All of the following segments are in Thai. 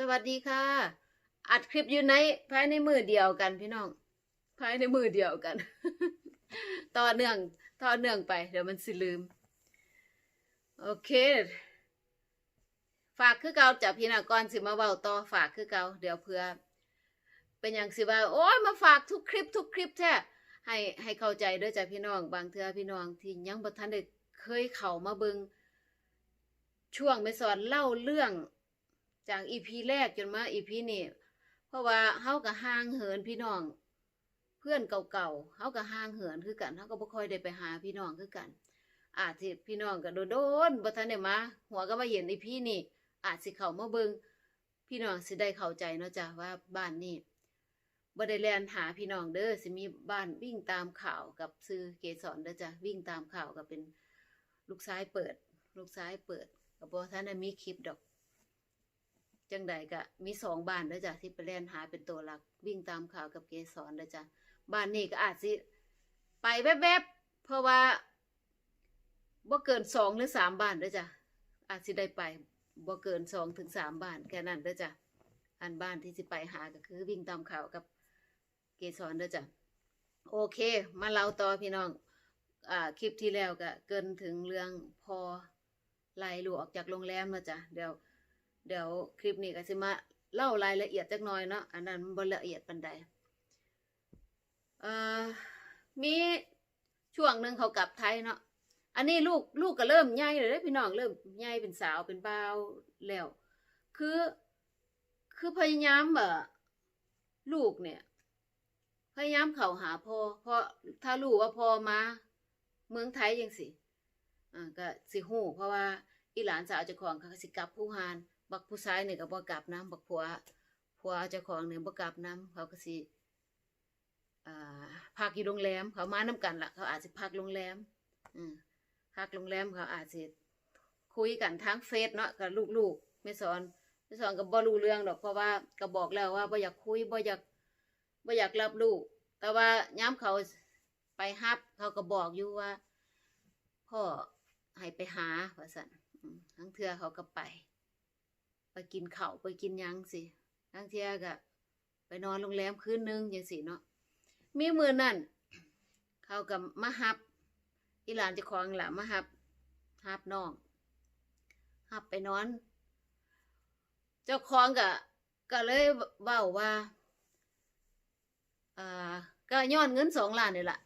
สวัสดีค่ะ อัดคลิปอยู่ในภายในมือเดียวกันพี่น้อง ภายในมือเดียวกัน ต่อเนื่องต่อเนื่องไป เดี๋ยวมันสิลืม โอเค ฝากคือเก่าจากพี่น้องก่อนสิมาเว้าต่อฝากคือเก่าเดี๋ยวเพื่อ เป็นอย่างสิว่า โอ้ยมาฝากทุกคลิป ทุกคลิปแท้ให้ให้เข้าใจด้วยจ้ะพี่น้องบางเทือพี่น้องที่ยังบ่ทันได้เคยเข้ามาเบิงช่วงไม่สอนเล่าเรื่อง จากอีพีแรกจนมาอีพีนี้เพราะว่าเฮาก็ห่างเหินพี่น้อง เพื่อนเก่าๆเฮาก็ห่างเหินคือกันเฮาก็บ่ค่อยได้ไปหาพี่น้องคือกัน อาจสิพี่น้องก็โดนๆบ่ทันได้มาหัวก็มาเห็นอีพีนี้อาจสิเข้ามาเบิงพี่น้องสิได้เข้าใจเนาะจ้ะว่าบ้านนี้บ่ได้แลนหาพี่น้องเด้อสิมีบ้านวิ่งตามข่าวกับซื้อเกสรเด้อจ้ะวิ่งตามข่าวก็เป็นลูกซ้ายเปิด ลูกซ้ายเปิดก็บ่ทันมีคลิปดอก จังใดก็มีสองบ้านเด้อจ้ะที่ไปแล่นหาเป็นตัวหลัก วิ่งตามข่าวกับเกสรเด้อจ้ะบ้านนี้ก็อาจสิไปแวบๆเพราะว่าบ่เกินสองหรือสามบ้านเด้อจ้ะอาจสิได้ไปบ่เกินสองถึงสามบ้านแค่นั้นเด้อจ้ะอันบ้านที่สิไปหาก็คือวิ่งตามข่าวกับเกสรเด้อจ้ะโอเค มาเล่าต่อพี่น้องอ่าคลิปที่แล้วก็เกินถึงเรื่องพอไล่ลูกออกจากโรงแรมแล้วจ้ะเดี๋ยว เดี๋ยวคลิปนี้ก็สิมาเล่ารายละเอียดจักหน่อยเนาะอันนั้นมันบ่ละเอียดปานใดเอ่อมีช่วงหนึ่งเขากลับไทยเนาะอันนี้ลูกลูกก็เริ่มใหญ่เลยเด้พี่น้องเริ่มใหญ่เป็นสาวเป็นบ่าวแล้ว คือ คือพยายามแบบลูกเนี่ย พยายามเข้าหาพ่อเพราะถ้ารู้ว่าพ่อมาเมืองไทยจังสิอ่าก็สิฮูเพราะว่าอีหลานสาวจ้าของเขาก็สิกลับผู้ฮาน บักผู้ชายเนี่ยก็บ่กลับน้ำบักผัวผัวเจ้าของเนี่ยบ่กลับน้ำเขาก็สิอ่พักอยู่โรงแรม เขามานํกันละเขาอาจสิพักโรงแรมอืมพักโรงแรมเขาอาจสิคุยกันทางเฟซเนาะกับลูกๆไม่สอนไม่สอนก็บ่รู้เรื่องดอกเพราะว่าก็บอกแล้วว่าบ่อยากคุยบ่อยากบ่อยากรับรู้แต่ว่าย้ำเขาไปฮับ เขาก็บอกอยู่ว่าพ่อให้ไปหาว่าซั่นทั้งเทือเขาก็ไป ไปกินข้าวไปกินยังสิทั้งเที่ยก็ไปนอนโรงแรมคืนนึงจังสิเนาะมีมือนั่นเขากับมาฮับ อีหลานเจะคลองหละมาฮับฮับน้องฮับไปนอน เจ้าของก็ก็เลยเว้าว่าอ่าก็ย้อนเงินสองล้านนี่แหละ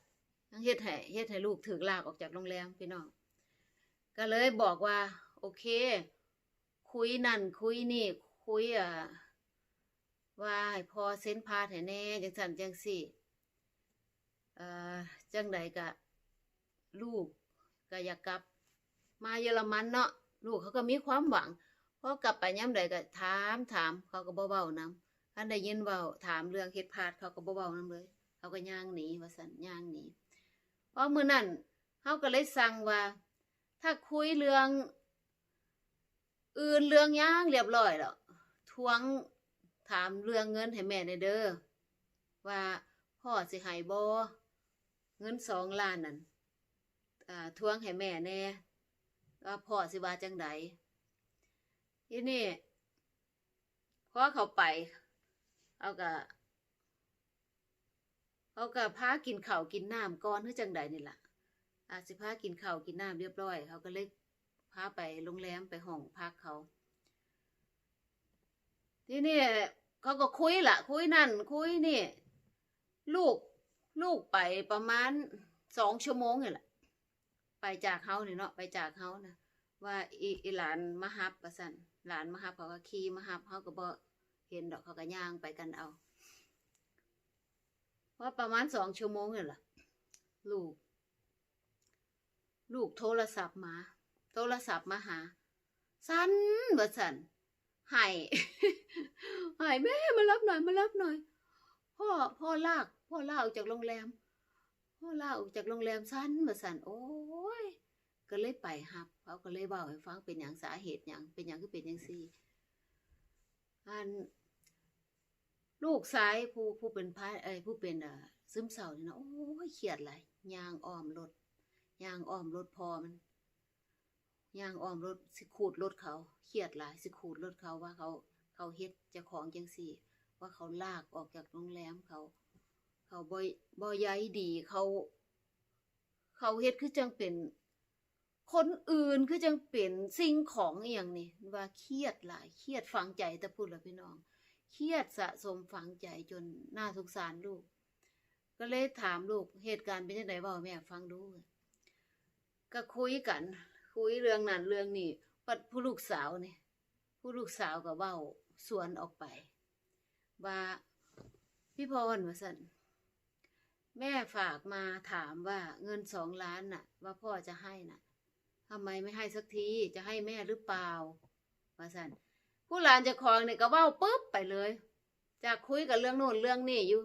ทั้งเฮ็ดให้เฮ็ดให้ลูกถือลากออกจากโรงแรมพี่น้องก็เลยบอกว่า โอเค คุยนั่นคุยนี่ คุยอะว่าให้พอเซ็นพาดให้แน่จังสันจังสี่เอ่อจังใดกะ ลูกก็อยากกลับ มาเยอรมันเนาะลูกเขาก็มีความหวังพอกลับไปย้ำใดก็ถามถามเขาก็บ่เว้านํคันได้ยินเว้าถามเรื่องเฮ็ดพาดเขาก็บเว้านํเลย เขาก็ย่างหนีว่าซั่นย่างหนีเพราะมื้อนั้นเขาก็เลยสั่งว่า ถ้าคุยเรื่อง อื่นเรื่องย่างเรียบร้อยแล้วทวงถามเรื่องเงินให้แม่ในเด้อว่าพ่อสิให้บ่เงินสองล้านนั่นอ่าทวงให้แม่แน่ว่าพ่อสิว่าจังใดทีนี่พอเขาไป เอาก็เขาก็พากินข้าวกินน้ำก่อนคือจังใดนี่ล่ะอาจสิพากินข้าวกินน้ำเรียบร้อย เขาก็เลย พาไปโรงแรมไปห้องพักเขา ทีนี่เขาก็คุยละคุยนั่น คุยนี่ ลูกลูกไปประมาณสองชั่วโมงนี่แหละไปจากเขาเนี่ยเนาะไปจากเขานะว่าอีหลานมาฮับประสันหลานมาฮับเขาก็ขี่มาฮับเขาก็บ่เห็นดอกเขาก็ย่างไปกันเอาว่าประมาณสองชั่วโมงนี่แหละลูก ลูกโทรศัพท์มา โทรศัพท์มาหาสันว่สันห้ให้แม่มารับหน่อยมารับหน่อย พ่อพ่อลาก พ่อลากออกจากโรงแรม พ่อลากออกจากโรงแรมสันว่สันโอ้ยก็เลยไปหับเขาก็เลยเบาให้ฟังเป็นอย่างสาเหตุอย่างเป็นอย่างคือเป็นอย่างซี่อันลูกซ้ายผู้ผู้เป็นพายเอ้ยผู้เป็นอ่ซึมเศร้านี่นะโอ้ยเครียดหลยยางอ้อมรถยางอ้อมรถพอมัน ย่างอ้อมรถสิขูดรถเขาเครียดหลายสิขูดรถเขาว่าเขาเขาเฮ็ดเจ้าของจังซี่ ว่าเขาลากออกจากโรงแรมเขา เขาบ่บ่ใยดีเขา เขาเฮ็ดคือจังเป็น คนอื่นคือจังเป็นสิ่งของอย่างนี้ว่าเครียดหลายเครียดฝังใจแต่พูดแล้วพี่น้องเครียดสะสมฝังใจจนน่าสงสารลูก ก็เลยถามลูกเหตุการณ์เป็นจังไดเว้าแม่ฟังดูก็คุยกัน คุยเรื่องนั้นเรื่องนี้ปัดผู้ลูกสาวนี่ผู้ลูกสาวก็เว้าสวนออกไป ว่าพี่พรว่าซั่นแม่ฝากมาถามว่าเงินสองล้านน่ะ ว่าพ่อจะให้น่ะทำไมไม่ให้สักทีจะให้แม่หรือเปล่าว่าซั่นผู้หลานจะคลองเนี่ยก็เว้าปุ๊บไปเลยจากคุยกับเรื่องโน่นเรื่องนี้อยู่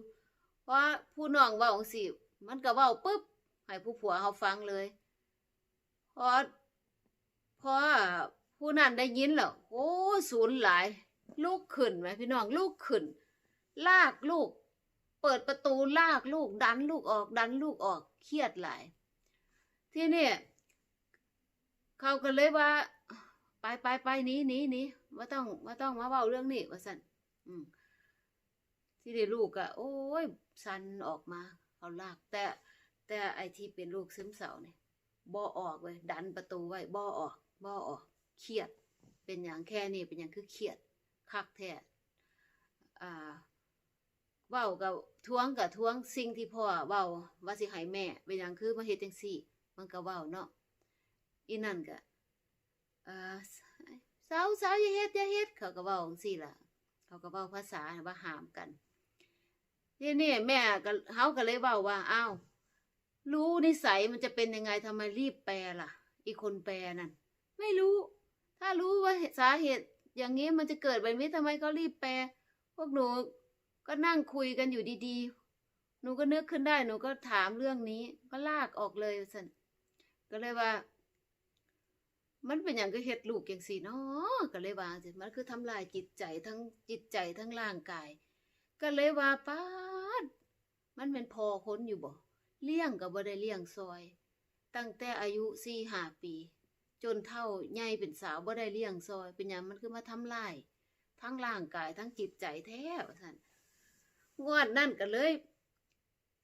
เพราะผู้น้องเว้าจังซี่มันก็เว้าปุ๊บให้ผู้ผัวเขาฟังเลยพอ พอผู้นั้นได้ยินแล้วโอ้ศูนย์หลาย ลูกขึ้นไหมพี่น้องลูกขึ้น ลากลูก เปิดประตูลากลูกดันลูกออกดันลูกออกเครียดหลาย ที่นี่เขาก็เลยว่า ไปไปไปหนี้นี้นี้ว่าต้องว่าต้องมาเว้าเรื่องนี้ว่าสันอืมที่ได้ลูกอะโอ้ยสันออกมาเขาลากแต่แต่ไอที่เป็นลูกซึมเศร้าเนี่ยบ่ออกเว้ยดันประตูไว้บ่ออก บ่ออกเครียด เป็นอย่างแค่นี้เป็นอย่างคือเครียดคักแท้อ่าเว้ากับท้วงกับท้วงสิ่งที่พ่อเว้าว่าสิให้แม่ เป็นอย่างคือมาเฮ็ดจังซี่ มันก็เว้าเนาะอีนั่นก็เอ่อสาวสาวอย่าเฮ็ดอย่าเฮ็ดเขาก็เว้าจังซี่ล่ะ เขาก็เว้าภาษาว่าห้ามกันทีนี้แม่ก็เฮาก็เลยเว้าว่าอ้าวรู้นิสัยมันจะเป็นยังไงทำไมรีบแปลล่ะ อีคนแปลนั่น ไม่รู้ ถ้ารู้ว่าสาเหตุอย่างนี้มันจะเกิดแบบนี้ทำไมเขารีบแปล พวกหนูก็นั่งคุยกันอยู่ดีๆ หนูก็นึกขึ้นได้ หนูก็ถามเรื่องนี้ ก็ลากออกเลยสันก็เลยว่า มันเป็นอย่างก็เฮ็ดลูกอย่างสีเนาะก็เลยว่าสิมันคือทำลายจิตใจทั้งจิตใจทั้งร่างกาย ก็เลยว่าป้าดมันเป็นพอค้นอยู่บ่เลี้ยงก็บ่ได้เลี้ยงซอย ตั้งแต่อายุสี่ห้าปี จนเท่าใหญ่เป็นสาวบ่ได้เลี้ยงซอย เป็นยังมันคือมาทำลาย ทั้งร่างกายทั้งจิตใจแท้ว่าซั่นงวดนั่นก็เลย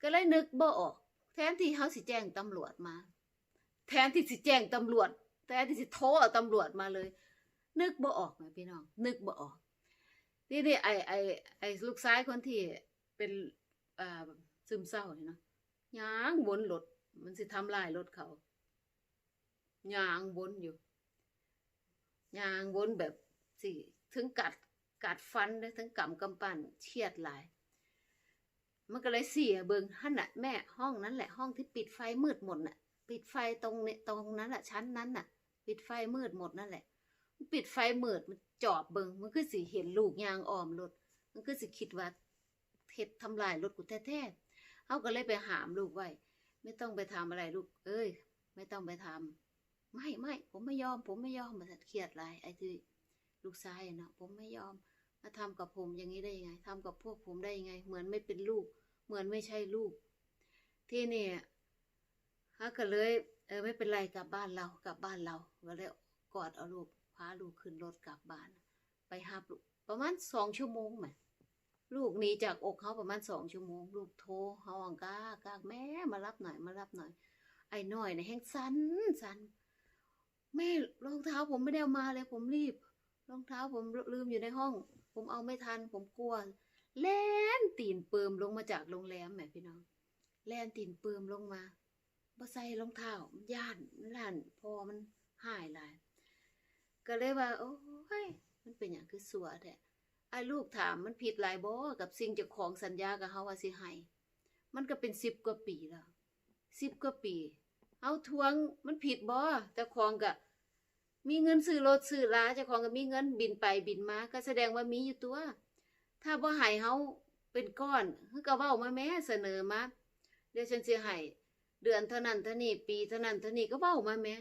ก็เลยนึกบ่ออก แทนที่เขาสิแจ้งตำรวจมา แทนที่สิแจ้งตำรวจ แทนที่สิโทรตำรวจมาเลย นึกบ่ออกไหมพี่น้อง นึกบ่ออกนี่นี่ไอไอไอลูกซ้ายคนที่เป็นอ่าซึมเศร้าเนาะยางบนรถมันสิทำลายรถเขา ยางบนอยู่ยางบนแบบสิถึงกัดกัดฟันเลยถึงกำกำปั้นเครียดหลาย มันก็เลยเสียเบิงหั่นน่ะแม่ห้องนั้นแหละห้องที่ปิดไฟมืดหมดน่ะ ปิดไฟตรงเนี่ยตรงนั้นน่ะชั้นนั้นน่ะ ปิดไฟมืดหมดนั่นแหละปิดไฟมืดมันจอบเบิงมันคือสิเห็นลูกยางออมรถมันคือสิคิดว่าเท็ดทำลายรถกูแท้ๆเขาก็เลยไปหามลูกไว้ ไม่ต้องไปทำอะไรลูก เอ้ย ไม่ต้องไปทำ ไม่ไม่ผมไม่ยอม ผมไม่ยอมมาเครียดหลายไอ้ที่ลูกชายเนาะผมไม่ยอมมาทำกับผมอย่างนี้ได้ยังไงทำกับพวกผมได้ยังไง เหมือนไม่เป็นลูก เหมือนไม่ใช่ลูก ที่นี่ฮะก็เลยเออไม่เป็นไรกลับบ้านเรากลับบ้านเราก็เลยกอดเอาลูกพาลูกขึ้นรถกลับบ้าน ไปหาลูกประมาณสองชั่วโมงไหมลูกหนีจากอกเขาประมาณสองชั่วโมง ลูกโทรห้องกากากแม่มารับหน่อยมารับหน่อย ไอ้หน่อยเนี่ยแห้งสันสัน แม่รองเท้าผมไม่ได้มาเลยผมรีบ รองเท้าผมลืมอยู่ในห้อง ผมเอาไม่ทัน ผมกลัวแล่นตีนเปิมลงมาจากโรงแรมแหมพี่น้องแล่นตีนเปิมลงมาบ่ใส่รองเท้ามันย่านมันล้านพอมันหายหลายก็เลยว่า โอ้ยมันเป็นอย่างคือสัวแท้ไอ้ลูกถามมันผิดหลายบ่กับสิ่งจ้าของสัญญากับเฮาว่าสิให้มันก็เป็นสิบกว่าปีแล้วสิบกว่าปี เอาทวงมันผิดบ่เจ้าของก็มีเงินซื้อรถซื้อลาเจ้าของก็มีเงินบินไปบินมา ก็แสดงว่ามีอยู่ตัว ถ้าบ่ให้เฮาเป็นก้อนคือก็เว้ามาแม่เสนอมาเดี๋ยวฉันสิให้เดือนเท่านั้นเท่านี้ปีเท่านั้นเท่านี้ก็เว้ามาแม่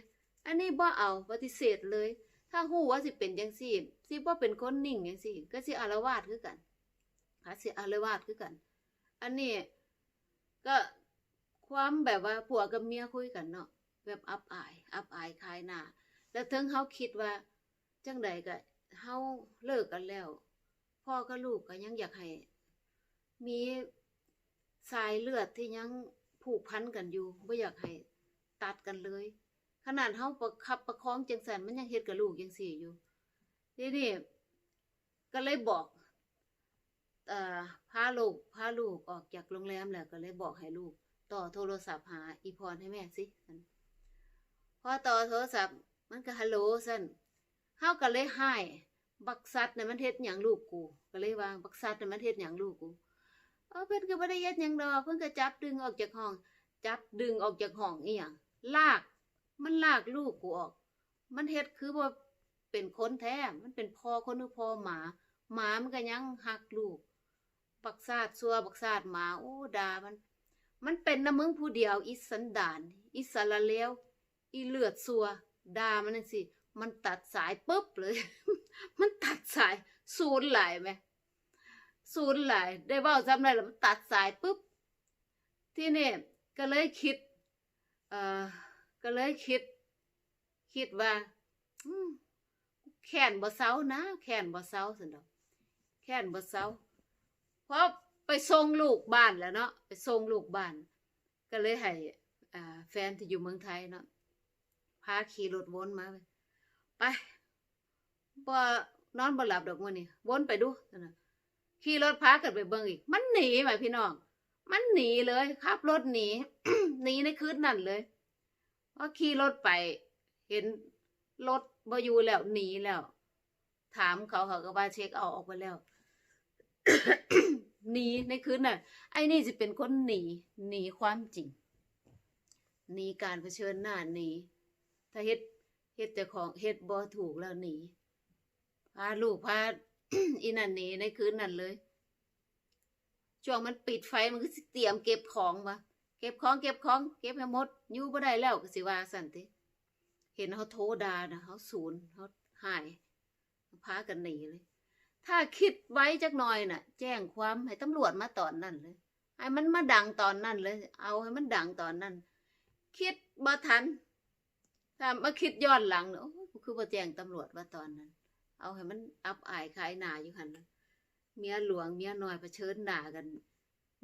อันนี้บ่เอาปฏิเสธเลย ถ้าฮู้ว่าสิเป็นจังซี่สิบ่เป็นคนนิ่งจังซี่ ก็สิอาละวาดคือกันค่ะสิอาละวาดคือกัน อันนี้ก็ ความแบบว่าผัวกับเมียคุยกันเนาะแบบอับอาย อับอายคายหน้าแล้วถึงเขาคิดว่าจังใดก็เฮาเลิกกันแล้ว พ่อกับลูกก็ยังอยากให้มีสายเลือดที่ยังผูกพันกันอยู่บ่อยากให้ตัดกันเลย ขนาดเฮาประคับประคองจังซั่นมันยังเฮ็ดกับลูกจังซี่อยู่ทีนี้ก็เลยบอกเอ่อพาลูกพาลูกออกจากโรงแรมแล้วก็เลยบอกให้ลูก ต่อโทรศัพท์หาอีพรให้แม่สิซั่นพอต่อโทรศัพท์ มันก็ฮัลโหลซั่นเฮาก็เลยให้บักสัตว์น่ะมันเฮ็ดหยังลูกกู ก็เลยว่าบักสัตว์น่ะมันเฮ็ดหยังลูกกูเออเพิ่นก็บ่ได้เฮ็ดหยังดอกเพิ่นก็จับดึงออกจากห้อง จับดึงออกจากห้องอีหยังลาก มันลากลูกกูออก มันเฮ็ดคือว่าเป็นคนแท้ มันเป็นพ่อคนหรือพ่อหมา หมามันก็ยังหักลูกบักซาดซัวบักซาดหมาโอ้ด่ามัน มันเป็นนะมึงผู้เดียวอิสันดานอิสระเลวอีเลือดซัวด่ามันนั่นสิ มันตัดสายปุ๊บเลย มันตัดสายศูนย์หลายไหมศูนย์หลายได้ว้าจำได้แล้วมันตัดสายปุ๊บ ที่นี่ก็เลยคิด เอ่อ ก็เลยคิด คิดว่าแค้นบ่เซานะแค้นบ่เซาซั่นดอกแค้นบ่เซาเพราะ ไปส่งลูกบ้านแล้วเนาะไปส่งลูกบ้าน ก็เลยให้แฟนที่อยู่เมืองไทยเนาะพาขี่รถวนมาไปบ่นอนบ่หลับดอกมื้อนี้วนไปดูนะขี่รถพากันไปเบิ่งอีก มันหนีไปพี่น้อง มันหนีเลยขับรถหนีหนีในคืนนั่นเลยพอขี่รถไป เห็นรถบ่อยู่แล้วหนีแล้ว ถามเขาเขาก็ว่าเช็คเอาออกไปแล้ว หนีในคืนน่ะ ไอ้นี่จะเป็นคนหนีหนีความจริงหนีการเผชิญหน้าหนีถ้าเฮ็ดเฮ็ดแต่ของเฮ็ดบ่ถูกแล้วหนีพาลูกพาอีนั่นหนีในคืนนั้นเลยช่วงมันปิดไฟมันก็เตรียมเก็บของวะเก็บของเก็บของ เก็บให้หมดอยู่บ่ได้แล้วก็สิว่าสั่นติเห็นเขาโทด่านะเขาศูนย์เขาหายพากันหนีเลย ถ้าคิดไว้จักหน่อยน่ะ แจ้งความให้ตำรวจมาตอนนั้นเลยให้มันมาดังตอนนั้นเลย เอาให้มันดังตอนนั้น คิดบ่ทันถ้ามาคิดย้อนหลังเนอะคือบ่แจ้งตำรวจว่าตอนนั้น เอาให้มันอับอายขายหนาอยู่หันน่ะเมียหลวงเมียน้อยเผชิญหน้ากัน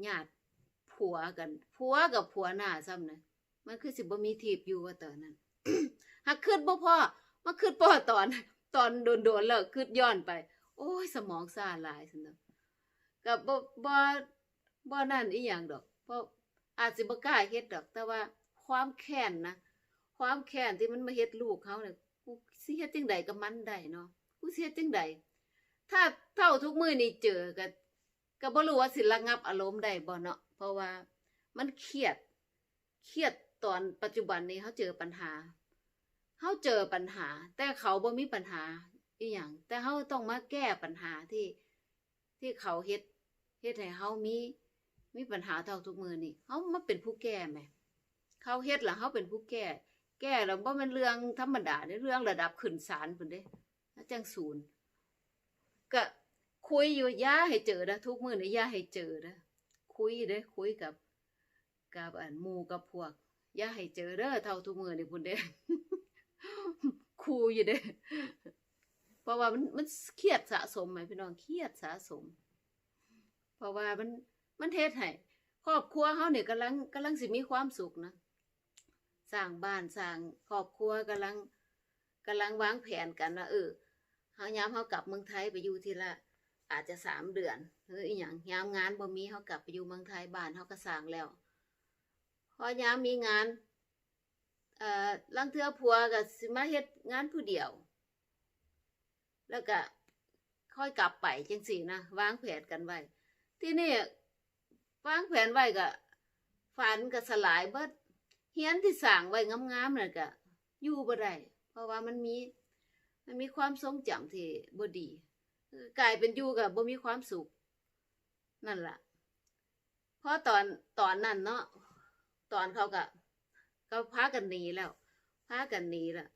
ญาติผัวกันผัวกับผัวหน้าซ้ำนะมันคือสิบ่มีทีบอยู่ว่าตอนนั้นหักขึ้นบ่พอมาขึ้นพ่อตอน ตอนโดนๆแล้วขึ้นย้อนไป โอ้ย สมองซ่าหลายซั่นะกับบ่บ่บ่นั่นอีหยังดอกเพราะอาจสิบ่กล้าเฮ็ดดอก แต่ว่าความแค้นนะความแค้นที่มันมาเฮ็ดลูกเขาเนี่ยกูสิเฮ็ดจังใดกับมันได้เนาะกูสิเฮ็ดจังใดถ้าเท่าทุกมื้อนี้เจอก็ก็บ่รู้ว่าสิระงับอารมณ์ได้บ่เนาะเพราะว่ามันเครียดเครียดตอนปัจจุบันนี้เขาเจอปัญหาเขาเจอปัญหา แต่เขาบ่มีปัญหา อีหยังแต่เขาต้องมาแก้ปัญหาที่ที่เขาเฮ็ดเฮ็ดให้เขามีมีปัญหาเท่าทุกมือนี้เขามาเป็นผู้แก้แหมเขาเฮ็ดแล้วเขาเป็นผู้แก้ แก้แล้วบ่แม่นเรื่องธรรมดาเด้เรื่องระดับขึ้นศาลพุ่นเด้แล้วจังศูนย์ก็คุยอยู่ย่าให้เจอนะทุกมื้อนี่ย่าให้เจอนะคุยเด้คุยกับกับอันหมู่กับพวกย่าให้เจอเด้อเท่าทุกมือนี่พุ่นเด้คูอยู่เด้ เพราะว่ามันมันเครียดสะสมไหมพี่น้องเครียดสะสม เพราะว่ามันมันเฮ็ดให้ครอบครัวเฮาเนี่ยกำลังกำลังสิมีความสุขนะสร้างบ้านสร้างครอบครัวกำลังกำลังวางแผนกันว่าเออเฮายามเฮากลับเมืองไทยไปอยู่ทีละอาจจะสามเดือนหรืออีหยังยามงานบ่มีเฮากลับไปอยู่เมืองไทยบ้านเฮาก็สร้างแล้วพอยามมีงานเอ่อลังเทือผัวก็สิมาเฮ็ดงานผู้เดียว แล้วก็ค่อยกลับไปจังซี่นะวางแผนกันไว้ ที่นี่วางแผนไว้ก็ฝันก็สลายเบิดเฮียนที่สร้างไว้งามๆนั่นก็อยู่บ่ได้เพราะว่ามันมี มันมีความทรงจำที่บ่ดีกลายเป็นอยู่กับบ่มีความสุข นั่นล่ะเพราะตอนตอนนั้นเนาะตอนเขาก็ก็พากันหนีแล้วพากันหนีแล้ว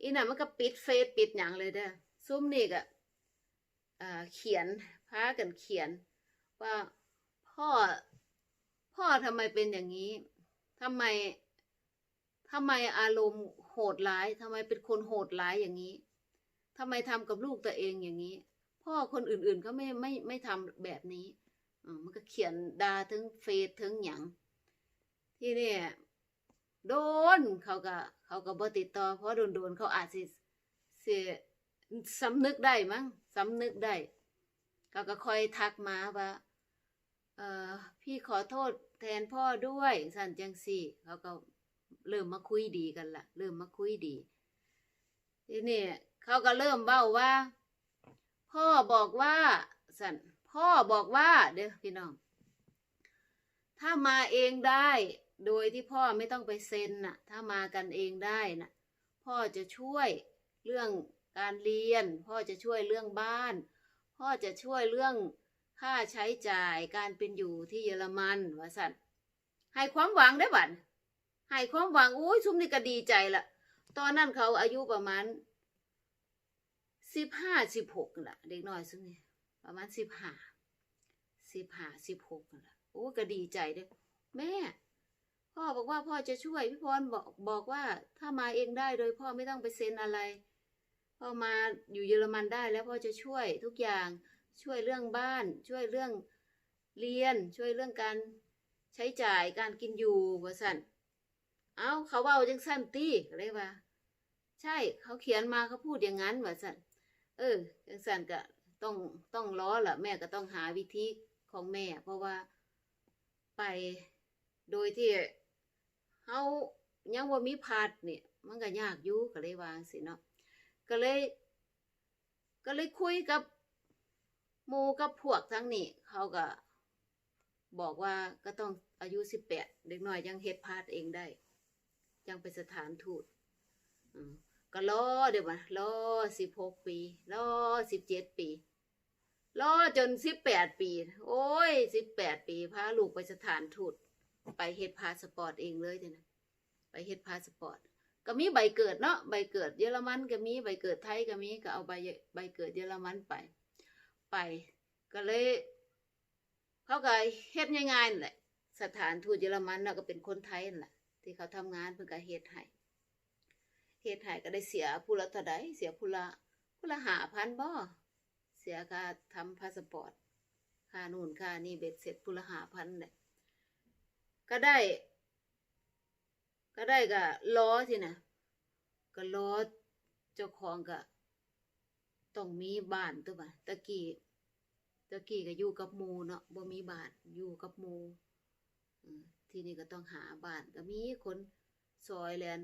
อีน่ะมันก็ปิดเฟซปิดหยังเลยเด้อ ซุ่มนี่ก็อ่าเขียนพากันเขียน ว่าพ่อพ่อทำไมเป็นอย่างนี้ทำไมทำไมอารมณ์โหดร้ายทำไมเป็นคนโหดร้ายอย่างนี้ทำไมทำกับลูกตัวเองอย่างนี้ พ่อคนอื่นๆเขาไม่ไม่ไม่ทำแบบนี้อมันก็เขียนด่าถึงเฟซถึงหยังที่นี่โดนเขาก็เขาก็บ่ติดต่อเพราะโดนๆเขาอาจสิสิ สำนึกได้มั้งสำนึกได้เขาก็คอยทักมาว่าเออพี่ขอโทษแทนพ่อด้วยสันจังสี่เขาก็เริ่มมาคุยดีกันละเริ่มมาคุยดีทีนี้เขาก็เริ่มเบ้าว่า พ่อบอกว่าสันพ่อบอกว่าเด้อพี่น้อง ถ้ามาเองได้โดยที่พ่อไม่ต้องไปเซ็นน่ะ ถ้ามากันเองได้น่ะ พ่อจะช่วยเรื่อง การเรียน พ่อจะช่วยเรื่องบ้าน พ่อจะช่วยเรื่องค่าใช้จ่ายการเป็นอยู่ที่เยอรมันว่าสันให้ความหวังได้บัดให้ความหวังอุ้ยชุมนี่ก็ดีใจละตอนนั้นเขาอายุประมาณสิบห้าสิบหกละเด็กน้อยซุมนี่ประมาณสิบห้าสิบห้าสิบหกละโอ้ก็ดีใจด้อแม่ พ่อบอกว่าพ่อจะช่วยพี่พรบอกบอกว่าถ้ามาเองได้โดยพ่อไม่ต้องไปเซ็นอะไร พ่อมาอยู่เยอรมันได้แล้วพ่อจะช่วยทุกอย่างช่วยเรื่องบ้าน ช่วยเรื่องเรียน ช่วยเรื่องการใช้จ่ายการกินอยู่ว่าสั่นเอาเขาเว่าจังสั้นตีเลยว่า ใช่เขาเขียนมาเขาพูดอย่างนั้นว่าสั่นเออจังสั่นก็ต้องต้องล้อแหละแม่ก็ต้องหาวิธีของแม่ เพราะว่าไปโดยที่เขายังว่ามีพาดเนี่ยมันก็ยากอยู่ก็เลยวาจั่งสิเนาะ ก็เลย ก็เลยคุยกับมูกับพวกทั้งนี้ เขาก็ บอกว่าก็ต้องอายุสิบแปดเด็กน้อยยังเฮ็ดพาดเองได้ ยังไปสถานทูตอืมก็รอเดี๋ยวมารอสิบหกปีรอสิบเจ็ดปีรอจนสิบแปดปี โอ้ยสิบแปดปีพาลูกไปสถานทูตไปเฮ็ดพาสปอร์ตเองเลยเดี๋ยนะไปเฮ็ดพาสปอร์ต ก็มีใบเกิดเนาะใบเกิดเยอรมันก็มีใบเกิดไทยก็มีก็เอาใบใบเกิดเยอรมันไป ไป ก็เลยเขาก็เฮ็ดง่ายๆนั่นแหละสถานทูตเยอรมันเนาะก็เป็นคนไทยนั่นแหละที่เขาทำงานเพิ่นก็เฮ็ดให้เฮ็ดให้ก็ได้เสียผู้ละเท่าใดเสียผู้ละผู้ละหาพันบ่เสียค่าทำพาสปอร์ตค่านู่นค่านี่เบ็ดเสร็จผู้ละหาพันเนี่ยก็ได้ ก็ได้ก็ล้อสินะก็ล้อเจ้าของก็ต้องมีบ้านตัวบ่ะตะกี้ตะกี้ก็อยู่กับหมูเนาะบ่มีบ้านอยู่กับหมูทีนี้ก็ต้องหาบ้านก็มีคนซอยแลน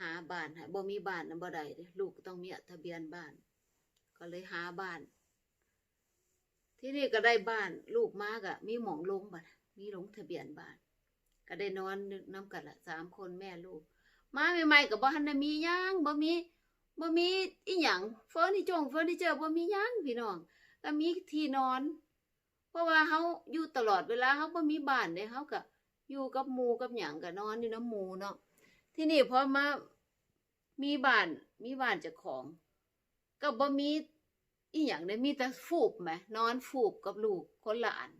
หาบ้านให้บ่มีบ้านนำบ่ได้ลูกต้องมีทะเบียนบ้าน ก็เลยหาบ้าน ที่นี่ก็ได้บ้าน ลูกมาก็มีหมองลงบัดมีลงทะเบียนบ้าน ก็ได้นอนน้ำกันละสามคนแม่ลูก มาใหม่ๆกับบ่ทันได้มีหยังบ่มีบ่มีอีหยังเฟอร์นิเจอร์เฟอร์นิเจอร์บ่มีหยังพี่น้องก็มีที่นอน เพราะว่าเฮาอยู่ตลอดเวลาเฮาบ่มีบ้านเด้เฮาก็อยู่กับหมูกับหยังก็นอนอยู่น้ำหมูเนาะที่นี่พอมามีบ้านมีบ้านจ้าของก็บ่มีอีหยังได้มีแต่ฟูบแหมนอนฟูบกับลูกคนละอัน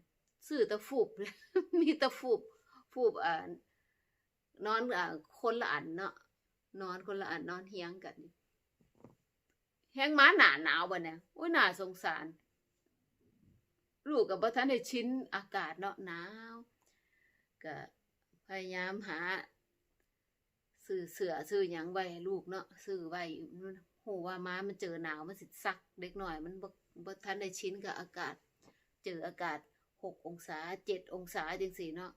ซื้อแต่ฟูบมีแต่ฟูบ ฟูบอ่านอนอ่าคนละอันเนาะนอนคนละอันนอนเฮียงกันแห้งม้าหนาหนาวบ่เนี่ยโอ้ยน่าสงสาร ลูกกับบ่ทันได้ชินอากาศเนาะหนาวก็พยายามหาซื้อเสือซื้อหยังไว้ให้ลูกเนาะซื้อไว้โหว่าม้ามันเจอหนาวมันสิซักเด็กหน่อย มันบ่บ่ทันได้ชินกับอากาศ เจออากาศหกองศาเจ็ดองศาจังซี่เนาะ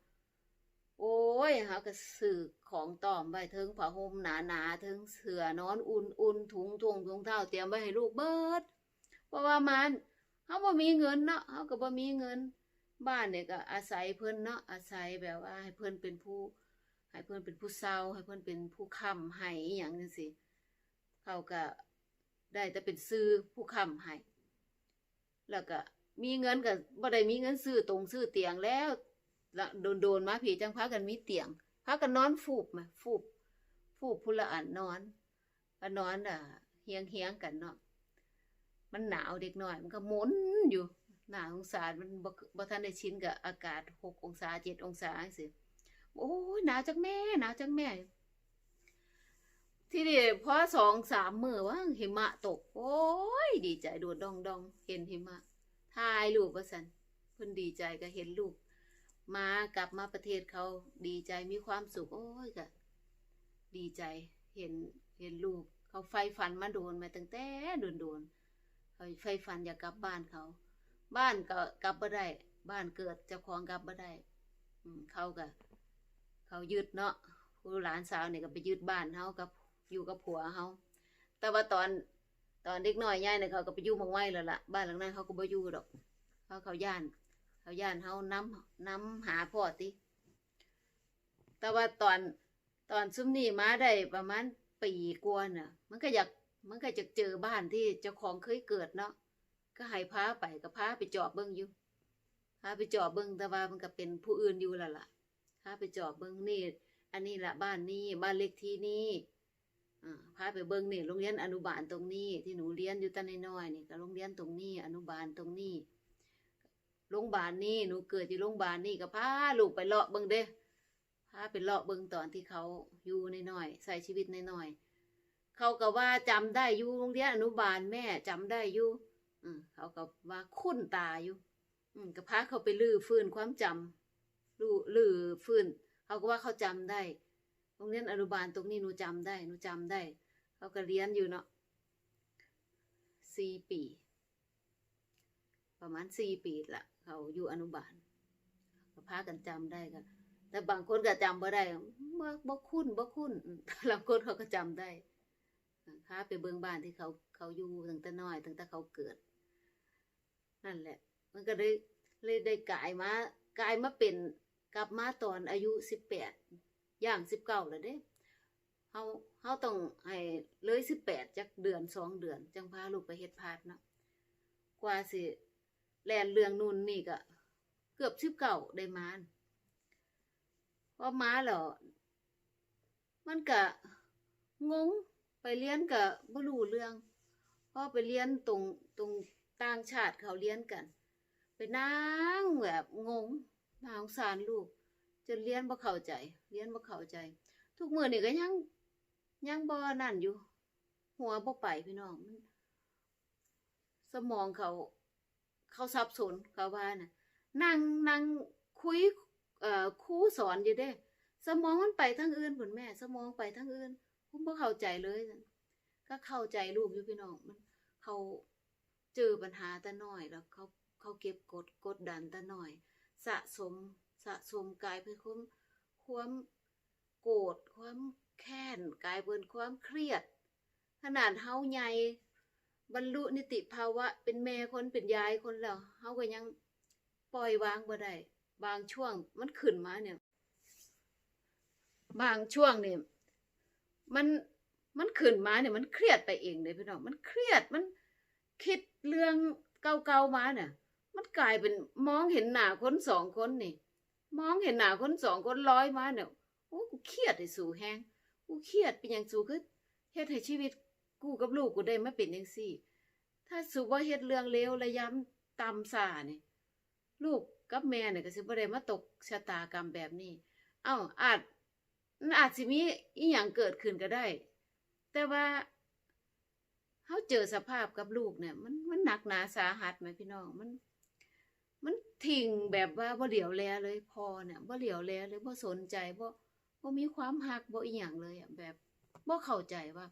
โอ้ยเขาก็ซื้อของตอมไว้เทิงผ้าห่มหนาหนาเทิงเสือนอนอุ่นอุ่นถุงทงถุงเท้าเตรียมไว้ให้ลูกเบิด เพราะว่ามันเขาบ่มีเงินเนาะเขาก็บ่มีเงิน บ้านเนี่ยก็อาศัยเพิ่อนเนาะอาศัยแบบว่า ให้เพิ่อนเป็นผู้ ให้เพิ่อนเป็นผู้เศร้า ให้เพิ่อนเป็นผู้ค้ำให้อย่างจังซี่เขาก็ได้แต่เป็นซื้อผู้ค้ำให้แล้วก็มีเงินก็บ่ได้มีเงินซื้อตรงซื้อเตียงแล้ว ละโดนโดนๆมาผีจังพากันมีเตียงพากันนอนฟูบมาฟูบฟูบพุละอันนอนก็นอนอะเฮียงเฮียงกันเนาะมันหนาวเด็กหน้อย มันก็หมุนอยู่หนาองศามันบ่บ่ทันได้ชินกับอากาศหกองศาเจ็ดองศาจังซี่โอ้ยหนาวจังแม่หนาวจังแม่ ที่นี่พอสองสามมือว่าหิมะตก โอ้ยดีใจโดดดองดองเห็นหิมะถ่ายรูปว่าสันเพิ่นดีใจก็เห็นลูก มากลับมาประเทศเขาดีใจมีความสุข โอ้ยก็ดีใจเห็นเห็นลูก เขาไฟฟันมาโดนมาตั้งแต่โดนโดนๆเขาไฟฟันอยากกลับบ้านเขา บ้านก็กลับบ่ได้ บ้านเกิดเจ้าของกลับบ่ได้อืมเขาก็เขายึดเนาะผู้หลานสาวเนี่ยก็ไปยึดบ้านเขากับอยู่กับผัวเขาแต่ว่าตอนตอนเด็กน้อยย่ายเนี่ยเขาก็ไปอยู่มองไว้แล้วล่ะบ้านหลังนั้นเขาก็บ่อยู่ดอกเพราะเขาย่าน เขาย่านเขาน้ำน้ำหาพ่อติ แต่ว่าตอนตอนซุ้มนี่มาได้ประมาณปีกว่าน่ะ มันก็อยากมันก็จะเจอบ้านที่เจ้าของเคยเกิดเนาะก็ให้พาไปก็พาไปจอบเบิ่งอยู่พาไปจอบเบิ่งแต่ว่ามันก็เป็นผู้อื่นอยู่ละล่ะพาไปจอบเบิ่งนี่ อันนี้ละบ้านนี้บ้านเล็กที่นี่อ่าพาไปเบิ่งนี่โรงเรียนอนุบาลตรงนี้ ที่หนูเรียนอยู่ตั้งน้อยๆนี่ก็โรงเรียนตรงนี้ อนุบาลตรงนี้ โรงพยาบาลนี่หนูเกิดอยู่โรงพยาบาลนี่ก็พาลูกไปเลาะเบิ่งเด้พาไปเลาะเบิ่งตอนที่เขาอยู่น้อยๆใส่ชีวิตน้อยๆเขาก็ว่าจำได้อยู่โรงเรียนอนุบาลแม่จำได้อยู่อืมเขาก็ว่าคุ้นตาอยู่ อืมก็พาเขาไปลื้อฟื้นความจำลื้อลื้อฟื้นเขาก็ว่าเขาจำได้โรงเรียนอนุบาลตรงนี้หนูจำได้หนูจำได้ เขาก็เรียนอยู่เนาะสี่ปี ประมาณสี่ปีละ เขาอยู่อนุบาลก็พากันจำได้ก็แต่บางคนก็จำบ่ได้บ่บ่คุ้นบ่คุ้นบางคนเขาก็จำได้พาไปเบิ่งบ้านที่เขาเขาอยู่ตั้งแต่น้อยตั้งแต่เขาเกิด นั่นแหละ มันก็เลยเลยได้กลายมากลายมาเป็นกลับมาตอนอายุสิบแปดย่างสิบเก้าแล้วเด้เฮาเฮาต้องให้เลยสิบแปดจักเดือนสองเดือน จังพาลูกไปเฮ็ดพาดเนาะกว่าสิ แลนเรื่องนู่นนี่ก็เกือบสิบเก้าได้มานะพอมาแล้วมันก็งงไปเรียนก็บ่รู้เรื่องพอไปเรียนตรงตรงต่างชาติเขาเรียนกัน ไปนั่งแบบงงนาสงสารลูกจนเรียนบ่เข้าใจ เรียนบ่เข้าใจ ทุกมือนี่ก็ยังยังบ่นั่นอยู่ หัวบ่ไปพี่น้อง สมองเขา เขาสับสนเขาว่าน่ะนั่งนั่งคุยเอ่อครูสอนอยู่เด้ สมองมันไปทางอื่นพุ่นแม่ สมองไปทางอื่นผมบ่เข้าใจเลยนั่นก็เข้าใจลูกอยู่พี่น้องมันเขาเจอปัญหาแต่น้อยแล้วเขาเขาเก็บกดกดดันแต่น้อย สะสมสะสมกลายเป็นความความโกรธความแค้นกลายเป็นความเครียด ขนาดเฮาใหญ่ บรรลุนิติภาวะ เป็นแม่คนเป็นยายคนแล้วเฮาก็ยังปล่อยวางบ่ได้บางช่วงมันขึ้นมาเนี่ย บางช่วงเนี่ยมันมันขึ้นมาเนี่ยมันเครียดไปเองเลยพี่น้องมันเครียดมันคิดเรื่องเก่าๆมาเนี่ยมันกลายเป็นมองเห็นหน้าคนสองคนนี่ มองเห็นหน้าคนสองคนลอยมาเนี่ยโอ้กูเครียดไอ้สูแฮงกูเครียดเป็นอย่างสูคือเฮ็ดให้ชีวิต กูกับลูกกูได้มาเป็นจังซี่ ถ้าสู่ว่เฮ็ดเรื่องเลวระยำตำซ่านี่ยลูกกับแม่เนี่ยก็สิบ่ได้มาตกชะตากรรมแบบนี้ เอ้าอาจมันอาจสิมีอีหยังเกิดขึ้นก็ได้ แต่ว่าเฮาเจอสภาพกับลูกเนี่ย มันมันหนักหนาสาหัสไหมพี่น้องมัน มันทิ้งแบบว่าบ่เหลียวแลเลยพอเนี่ยบ่เหลียวแลเลยบ่สนใจบ่บ่มีความฮักบ่อีหยังเลยอะแบบบ่เข้าใจว่า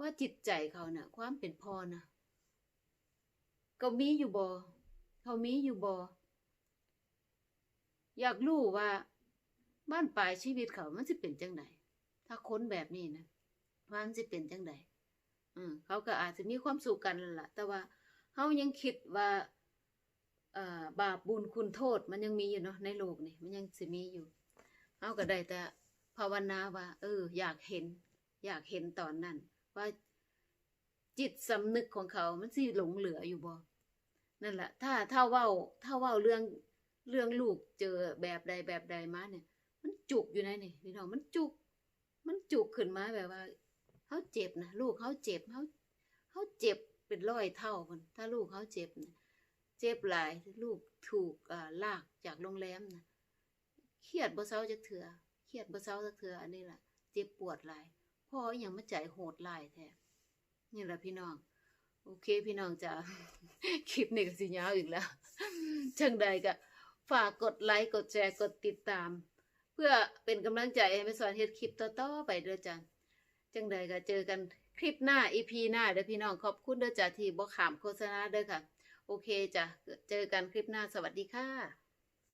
ว่าจิตใจเขาน่ะ ความเป็นพ่อน่ะก็มีอยู่บ่เขามีอยู่บ่อยากรู้ว่าบ้านปลายชีวิตเขามันสิเป็นจังไดถ้าค้นแบบนี้นะว่ามันสิเป็นจังไดอืมเขาก็อาจจะมีความสุขกันนั่นล่ะ แต่ว่าเฮายังคิดว่าอ่อบาปบุญคุณโทษมันยังมีอยู่เนาะในโลกนี่มันยังสิมีอยู่เฮาก็ได้แต่ภาวนาว่า เออ อยากเห็น อยากเห็นตอนนั้น ว่าจิตสำนึกของเขา มันสิหลงเหลืออยู่บ่นั่นแหละ ถ้าถ้าเว้าถ้าเว้าเรื่องเรื่องลูกเจอแบบใดแบบใดมาเนี่ย มันจุกอยู่ในนี่พี่น้องมันจุก มันจุกขึ้นมาแบบว่าเขาเจ็บนะลูกเขาเจ็บเขาเขาเจ็บเป็นร้อยเท่าคนถ้าลูกเขาเจ็บนะเจ็บหลายลูกถูกอ่าลากจากโรงแรมนะเครียดบ่เซาจักเถื่อเครียดบ่เซาจักเถื่ออันนี้แหละเจ็บปวดหลาย พ่ออยังมาใจโหดหลายแท้นี่แหละพี่น้อง โอเคพี่น้องจะคลิปนี้ก็สิยาวอีกแล้วจังใดก็ฝากกดไลค์กดแชร์กดติดตาม เพื่อเป็นกำลังใจให้แม่สอนเฮ็ดคลิปต่อๆไปเด้อจ้ะจังใดก็เจอกันคลิปหน้า EP หน้าเด้อพี่น้องขอบคุณเด้อจ้ะที่บ่ขามโฆษณาเด้อค่ะ โอเคจ้ะเจอกันคลิปหน้าสวัสดีค่ะ